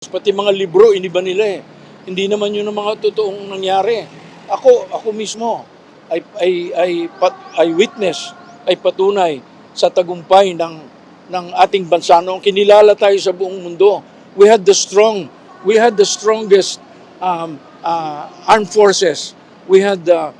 Pati mga libro, iniba nila eh. Hindi naman yun ang mga totoong nangyari. Ako, ako mismo, ay, ay, ay, pat, ay witness, ay patunay sa tagumpay ng, ng ating bansa noong kinilala tayo sa buong mundo. We had the strong, we had the strongest um, uh, armed forces. We had the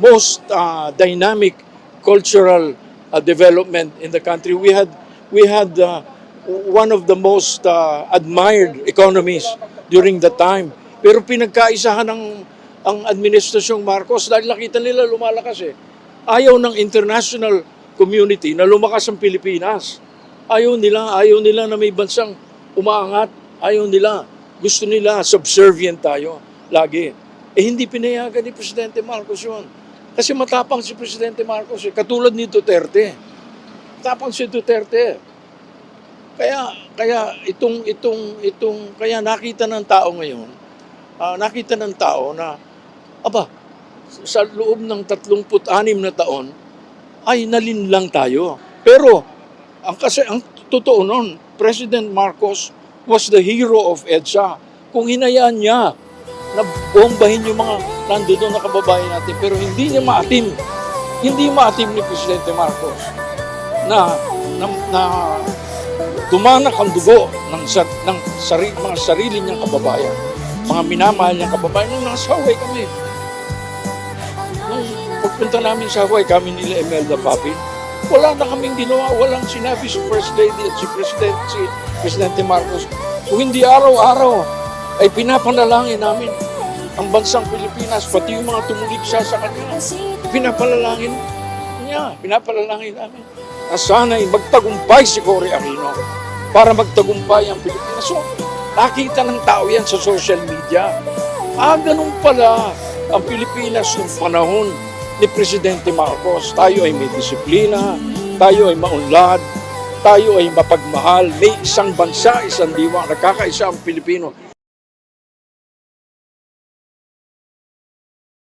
most uh, dynamic cultural uh, development in the country. We had we had uh, one of the most uh, admired economies during the time. Pero pinagkaisahan ng ang administrasyong Marcos dahil nakita nila lumalakas eh. Ayaw ng international community na lumakas ang Pilipinas. Ayaw nila, ayaw nila na may bansang umaangat. Ayaw nila. Gusto nila subservient tayo lagi. Eh hindi pinayagan ni Presidente Marcos yun. Kasi matapang si Presidente Marcos eh. Katulad ni Duterte. Matapang si Duterte. Kaya kaya itong itong itong kaya nakita ng tao ngayon, ah, nakita ng tao na aba sa loob ng 36 na taon ay nalinlang tayo. Pero ang kasi ang totoo noon, President Marcos was the hero of EDSA. Kung hinayaan niya na bombahin yung mga nandoon na kababayan natin pero hindi niya maatim. Hindi maatim ni Presidente Marcos na na, na dumanak ang dugo ng, sar, ng sari, mga sarili niyang kababayan. Mga minamahal niyang kababayan. Nung nasa Hawaii kami, nung pagpunta namin sa Hawaii, kami nila Imelda Papi, wala na kaming ginawa, walang sinabi si First Lady at si President, si Presidente Marcos. Kung hindi araw-araw, ay pinapanalangin namin ang bansang Pilipinas, pati yung mga tumuligsa sa kanya. Pinapalalangin niya, pinapalalangin namin. Na sana'y magtagumpay si Cory Aquino para magtagumpay ang Pilipinas. So, nakita ng tao yan sa social media. Ah, ganun pala ang Pilipinas noong panahon ni Presidente Marcos. Tayo ay may disiplina, tayo ay maunlad, tayo ay mapagmahal, may isang bansa, isang diwa, nakakaisa ang Pilipino.